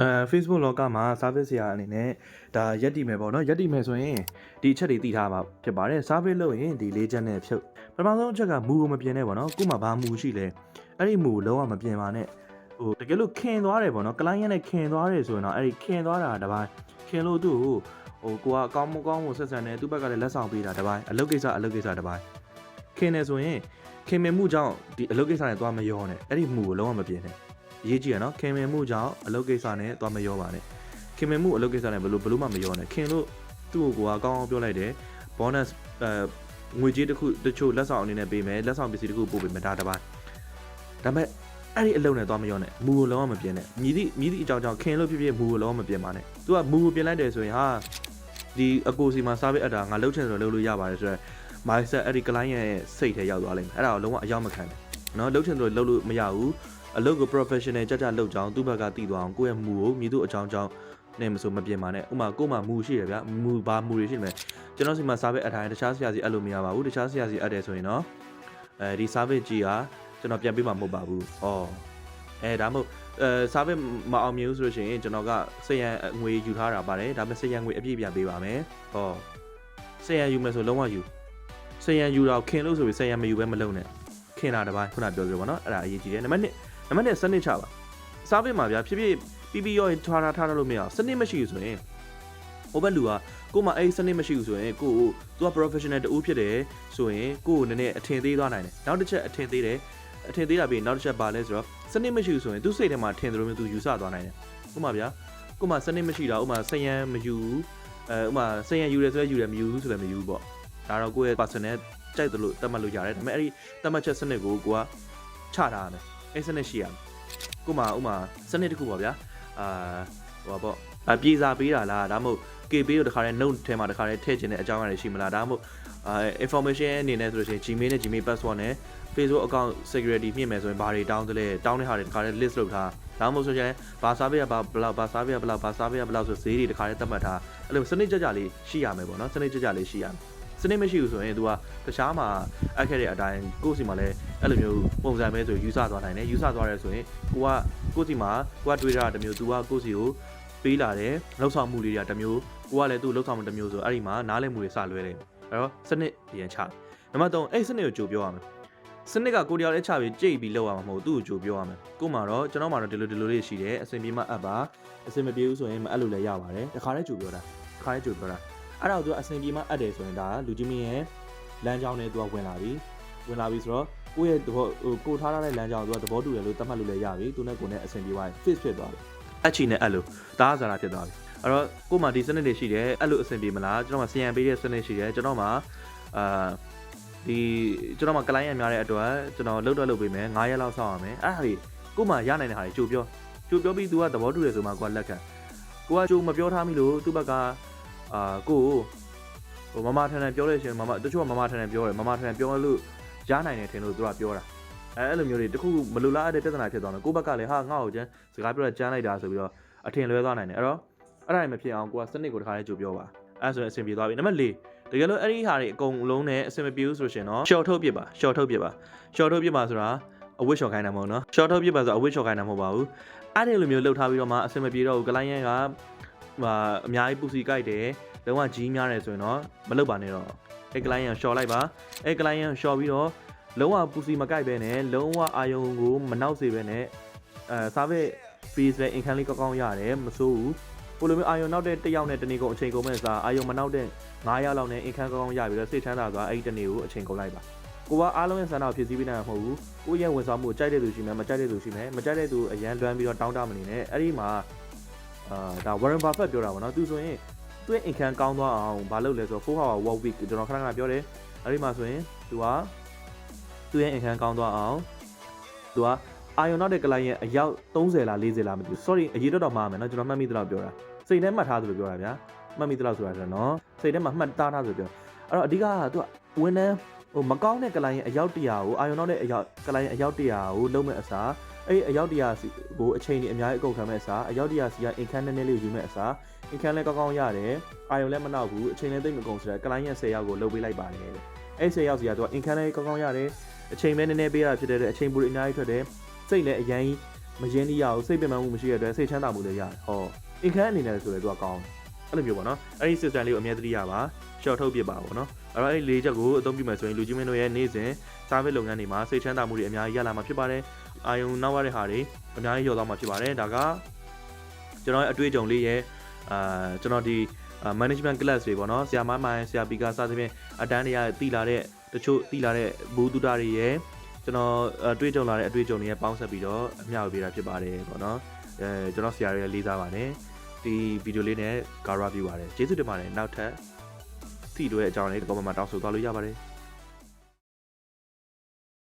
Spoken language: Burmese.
အဲ Facebook လောကမှာ service ဆရာအနေနဲ့ဒါရက်တည်မယ်ပေါ့နော်ရက်တည်မယ်ဆိုရင်ဒီအချက်တွေသိထားမှာဖြစ်ပါတယ် service လုပ်ရင်ဒီလေးချက်နဲ့ဖြုတ်ပထမဆုံးအချက်ကမူကိုမပြင်နဲ့ပေါ့နော်ခုမှဘာမူရှိလဲအဲ့ဒီမူကိုလုံးဝမပြင်ပါနဲ့ဟိုတကယ်လို့ခင်သွားတယ်ပေါ့နော် client နဲ့ခင်သွားတယ်ဆိုရင်တော့အဲ့ဒီခင်သွားတာတစ်ပိုင်းခင်လို့သူ့ကိုဟိုကိုကအကောင်းမကောင်းကိုဆက်ဆံတယ်သူ့ဘက်ကလည်းလက်ဆောင်ပေးတာတစ်ပိုင်းအလုပ်ကိစ္စအလုပ်ကိစ္စတစ်ပိုင်းခင်နေဆိုရင်ခင်မင်မှုကြောင့်ဒီအလုပ်ကိစ္စနဲ့သွားမရောနဲ့အဲ့ဒီမူကိုလုံးဝမပြင်နဲ့ အရေးကြီးရနော်ခင်မင်မှုကြောင့်အလုပ်ကိစ္စနဲ့သွားမရောပါနဲ့ခင်မင်မှုအလုပ်ကိစ္စနဲ့ဘယ်လိုဘယ်လိုမှမရောနဲ့ခင်လို့သူ့ကိုကကောင်းအောင်ပြောလိုက်တယ် bonus အဲငွေကြေးတစ်ခုတချို့လက်ဆောင်အနေနဲ့ပေးမယ်လက်ဆောင်ပစ္စည်းတစ်ခုပို့ပေးမယ်ဒါတစ်ပိုင်းဒါပေမဲ့အဲ့ဒီအလုပ်နဲ့သွားမရောနဲ့မူကိုလုံးဝမပြင်နဲ့မြည်သည့်မြည်သည့်အကြောင်းကြောင့်ခင်လို့ဖြစ်ဖြစ်မူကိုလုံးဝမပြင်ပါနဲ့သူကမူကိုပြင်လိုက်တယ်ဆိုရင်ဟာဒီအကိုစီမှာ service အပ်တာငါလုပ်ချင်ဆိုလုပ်လို့ရပါတယ်ဆိုတော့ mindset အဲ့ဒီ client ရဲ့စိတ်ထဲရောက်သွားလိမ့်မယ်အဲ့ဒါကိုလုံးဝအရောက်မခံနဲ့နော်လုပ်ချင်ဆိုလုပ်လို့မရဘူး အလုပ်ကို professional ကြကြလုပ်ကြအောင်သူ့ဘက်ကတည်သွားအောင်ကိုယ့်ရဲ့မူကိုမြည်သူ့အကြောင်းကြောင့်နဲ့မဆိုမပြင်ပါနဲ့ဥမာကို့မှာမူရှိရဗျာမူဘာမူတွေရှိနေမယ်ကျွန်တော်စီမှာ service အထိုင်တခြားဆရာစီအဲ့လိုမရပါဘူးတခြားဆရာစီအဲ့တယ်ဆိုရင်တော့အဲဒီ service ကြီးကကျွန်တော်ပြန်ပေးမှာမဟုတ်ပါဘူးဩအဲဒါမှမဟုတ်အဲ service မအောင်မြင်ဘူးဆိုလို့ရှိရင်ကျွန်တော်ကစရန်ငွေယူထားတာပါတယ်ဒါပေမဲ့စရန်ငွေအပြည့်ပြန်ပေးပါမယ်ဟောစရန်ယူမယ်ဆိုလုံးဝယူစရန်ယူတော့ခင်လို့ဆိုပြီးစရန်မယူဘဲမလုံးနဲ့ခင်တာတစ်ပိုင်းခုနပြောပြောပါတော့အဲ့ဒါအရေးကြီးတယ်နံပါတ်1 နံပါတ်1စနစ်ချပါစားပေးမှာဗျာဖြစ်ဖြစ်ပြီးပြီးရောထားထားထားလို့မရအောင်စနစ်မရှိဘူးဆိုရင်ဟိုဘက်လူကကို့မှာအဲ့စနစ်မရှိဘူးဆိုရင်ကို့ကိုသူက professional တူဖြစ်တယ်ဆိုရင်ကို့ကိုနည်းနည်းအထင်သေးသွားနိုင်တယ်နောက်တစ်ချက်အထင်သေးတယ်အထင်သေးတာပြီးနောက်တစ်ချက်ပါလဲဆိုတော့စနစ်မရှိဘူးဆိုရင်သူစိတ်ထဲမှာထင်တယ်လို့မျိုးသူယူဆသွားနိုင်တယ်ဥပမာဗျာကို့မှာစနစ်မရှိတာဥပမာစယံမယူဘူးအဲဥပမာစယံယူတယ်ဆိုရင်ယူတယ်မယူဘူးဆိုလည်းမယူဘူးပေါ့ဒါတော့ကိုယ့်ရဲ့ personal ကြိုက်တယ်လို့သတ်မှတ်လို့ရတယ်ဒါပေမဲ့အဲ့ဒီသတ်မှတ်ချက်စနစ်ကိုကိုကချထားရတယ် အဲ့စနစ်ရှိရမယ်ကို့မှာဥမာစနစ်တစ်ခုပေါ့ဗျာအာဟိုပါပေါ့အပြေစာပေးတာလားဒါမှမဟုတ် KB ကိုတခါတည်း note ထဲမှာတခါတည်းထည့်ခြင်းတဲ့အကြောင်းအရာတွေရှိမလားဒါမှမဟုတ်အာ information အနေနဲ့ဆိုလို့ရှိရင် Gmail နဲ့ Gmail password နဲ့ Facebook account security မြင့်မယ်ဆိုရင်ဘာတွေတောင်းသလဲတောင်းတဲ့ဟာတွေတခါတည်း list လုပ်ထားဒါမှမဟုတ်ဆိုရင်ဘာ service ကဘာဘလောက်ဘာ service ကဘလောက်ဘာ service ကဘလောက်ဆိုဈေးတွေတခါတည်းသတ်မှတ်ထားအဲ့လိုစနစ်ကြကြလေးရှိရမယ်ပေါ့နော်စနစ်ကြကြလေးရှိရမယ် စနစ်မရှိဘူးဆိုရင် तू ကတခြားမှာအပ်ခဲ့တဲ့အတိုင်းကိုယ့်စီမှာလည်းအဲ့လိုမျိုးပုံစံပဲဆိုယူဆသွားနိုင်တယ်ယူဆသွားရဲဆိုရင်ကိုကကိုယ့်စီမှာကိုကတွေးတာတစ်မျိုး तू ကကိုယ့်စီကိုပေးလာတယ်လောက်ဆောင်မှုလေးတွေကတစ်မျိုးကိုကလည်းသူ့လောက်ဆောင်မှုတစ်မျိုးဆိုအဲ့ဒီမှာနားလည်မှုတွေစလွဲတယ်အဲ့တော့စနစ်ပြန်ချနံပါတ်3အဲ့စနစ်ကိုကြိုပြောရမယ်စနစ်ကကိုတယောက်လေးချပြီးကြိတ်ပြီးလောက်ရမှာမဟုတ်သူ့ကိုကြိုပြောရမယ်ကို့မှာတော့ကျွန်တော်မှာတော့ဒီလိုဒီလိုလေးရှိတယ်အစင်ပြေမှအပ်ပါအစင်မပြေဘူးဆိုရင်မအပ်လို့လည်းရပါတယ်တခါတည်းကြိုပြောတာတခါတည်းကြိုပြောတာ အဲ့ဒါကိုသူကအဆင်ပြေမှအပ်တယ်ဆိုရင်ဒါလူကြီးမင်းရဲ့လမ်းကြောင်းနဲ့သူကဝင်လာပြီဝင်လာပြီဆိုတော့ကိုယ့်ရဲ့သဘောဟိုကိုထားထားတဲ့လမ်းကြောင်းကိုသူကသဘောတူတယ်လို့သတ်မှတ်လို့လည်းရပြီသူနဲ့ကိုယ်နဲ့အဆင်ပြေသွားပြီ fix ဖြစ်သွားပြီအချီနဲ့အဲ့လိုဒါကစားတာဖြစ်သွားပြီအဲ့တော့ကို့မှာဒီစနစ်တွေရှိတယ်အဲ့လိုအဆင်ပြေမလားကျွန်တော်မှာ CM ပေးတဲ့စနစ်ရှိတယ်ကျွန်တော်မှာအာဒီကျွန်တော်မှာ client များတဲ့အတွက်ကျွန်တော်လုတ်တော့လုတ်ပေးမယ်9ရက်လောက်စောင့်ရမယ်အဲ့ဒါကြီးကို့မှာရနိုင်တဲ့ဟာတွေကြိုပြောကြိုပြောပြီး तू ကသဘောတူတယ်ဆိုမှကိုကလက်ခံကိုကကြိုမပြောထားမိလို့သူ့ဘက်က အာကိုဟိုမမထန်ထန်ပြောလို့ရှိရင်မမတချို့ကမမထန်ထန်ပြောတယ်မမထန်ထန်ပြောလို့ရနိုင်တယ်ထင်လို့သူကပြောတာအဲအဲ့လိုမျိုးတွေတခုမလိုလားအပ်တဲ့ပြဿနာဖြစ်သွားတယ်ကိုယ့်ဘက်ကလည်းဟာငါ့ကိုကျန်းစကားပြောတာကျန်းလိုက်တာဆိုပြီးတော့အထင်လွဲသွားနိုင်တယ်အဲ့တော့အဲ့ဒါတွေမဖြစ်အောင်ကိုကစနစ်ကိုတစ်ခါလေးကြိုပြောပါအဲ့ဆိုရင်အဆင်ပြေသွားပြီနံပါတ်၄တကယ်လို့အဲ့ဒီဟာတွေအကုန်လုံးနဲ့အဆင်မပြေဘူးဆိုရှင်တော့ short ထုတ်ပြပါ short ထုတ်ပြပါ short ထုတ်ပြပါဆိုတာအဝတ်လျှော်ခိုင်းတာမဟုတ်နော် short ထုတ်ပြပါဆိုတာအဝတ်လျှော်ခိုင်းတာမဟုတ်ပါဘူးအဲ့ဒီလိုမျိုးလှုပ်ထားပြီးတော့မှအဆင်မပြေတော့ဘူးကလိုင်းရန်က ဟာအများကြီးပူစီကြိုက်တယ်လုံးဝကြီးများတယ်ဆိုရင်တော့မလုပ်ပါနဲ့တော့အဲ့ client ရှော့လိုက်ပါအဲ့ client ရှော့ပြီးတော့လုံးဝပူစီမကြိုက်ပဲနဲ့လုံးဝအာယုံကိုမနောက်စေပဲနဲ့အဲ service fees ပဲ income လေးကောင်းကောင်းရတယ်မစိုးဘူးကိုလိုမျိုးအာယုံနောက်တဲ့တစ်ယောက်နဲ့တနေ့ကုန်အချိန်ကုန်မဲ့စားအာယုံမနောက်တဲ့9ယောက်လောက်နဲ့ income ကောင်းကောင်းရပြီးတော့စိတ်ချမ်းသာသွားအဲ့ဒီတနေ့ကိုအချိန်ကုန်လိုက်ပါကိုကအားလုံးရဲ့ဆန္ဒကိုဖြည့်ဆည်းပေးနိုင်မှာမဟုတ်ဘူးကိုရဲ့ဝန်ဆောင်မှုကြိုက်တဲ့သူရှိမယ်မကြိုက်တဲ့သူရှိမယ်မကြိုက်တဲ့သူအရန်လွမ်းပြီးတော့တောင်းတမနေနဲ့အဲ့ဒီမှာ အာဒါ Warren Buffett ပြောတာပေါ့နော်သူဆိုရင်သူ့ရဲ့ income ကောင်းသွားအောင်မလုပ်လဲဆိုတော့4 hour work week ကျွန်တော်ခဏခဏပြောတယ်အဲ့ဒီမှာဆိုရင်သူကသူ့ရဲ့ income ကောင်းသွားအောင်သူကအာယုံနောက်တဲ့ client အယောက်30လား40လားမသိဘူး sorry အရေးတော့တော့မှားမယ်နော်ကျွန်တော်မှတ်မိသလောက်ပြောတာစိတ်ထဲမှတ်ထားသလိုပြောတာဗျာမှတ်မိသလောက်ဆိုတာကျွန်တော်စိတ်ထဲမှာမှတ်သားထားသလိုပြောအဲ့တော့အဓိကကသူကဝန်ထမ်းဟိုမကောင်းတဲ့ client အယောက်100ကိုအာယုံနောက်တဲ့အယောက် client အယောက်100ကိုလုံးမဲ့အစား အဲ့အယောက်100စီကိုအချိန်ကြီးအများကြီးအကုန်ခံမဲ့အစားအယောက်100စီက income နည်းနည်းလေးယူမဲ့အစား income လည်းကောင်းကောင်းရတယ်အာယုံလည်းမနောက်ဘူးအချိန်လည်းသိပ်မကုန်ဆိုတဲ့ client 10ယောက်ကိုလုပ်ပေးလိုက်ပါတယ်တဲ့အဲ့10ယောက်စီကသူက income လည်းကောင်းကောင်းရတယ်အချိန်ပဲနည်းနည်းပေးတာဖြစ်တဲ့အချိန်ပူအများကြီးထွက်တယ်စိတ်လည်းအရင်မရင်းနှီးရဘူးစိတ်ပင်ပန်းမှုမရှိတဲ့အတွက်စိတ်ချမ်းသာမှုလည်းရတယ်ဟောအင်ခန်းအနေနဲ့ဆိုလည်းသူကကောင်းတယ်အဲ့လိုမျိုးပေါ့နော်အဲ့ဒီ system လေးကိုအမြဲတမ်းရပါ short ထုတ်ပြပါပေါ့နော်အဲ့တော့အဲ့ဒီ၄ချက်ကိုအသုံးပြုမယ်ဆိုရင်လူကြီးမင်းတို့ရဲ့နေ့စဉ် service လုပ်ငန်းတွေမှာစိတ်ချမ်းသာမှုတွေအများကြီးရလာမှာဖြစ်ပါတယ် အာယုံနောက်ရတဲ့ဟာတွေအများကြီးရောက်သွားမှာဖြစ်ပါတယ်ဒါကကျွန်တော်ရဲ့အတွေ့အကြုံလေးရဲ့အာကျွန်တော်ဒီ management class တွေပေါ့နော်ဆရာမမိုင်းဆရာပီကာစသဖြင့်အတန်းတွေကတည်လာတဲ့တချို့တည်လာတဲ့ဘူတူတာတွေရဲ့ကျွန်တော်အတွေ့အကြုံလာတဲ့အတွေ့အကြုံတွေရဲ့ပေါင်းဆက်ပြီးတော့အမျှဝေပေးတာဖြစ်ပါတယ်ပေါ့နော်အဲကျွန်တော်ဆရာတွေလေးစားပါတယ်ဒီဗီဒီယိုလေးနဲ့ Gara view ပါတယ်ကျေးဇူးတင်ပါတယ်နောက်ထပ်သိတွေ့အကြောင်းလေးဒီ comment မှာတောင်းဆိုသွားလို့ရပါတယ်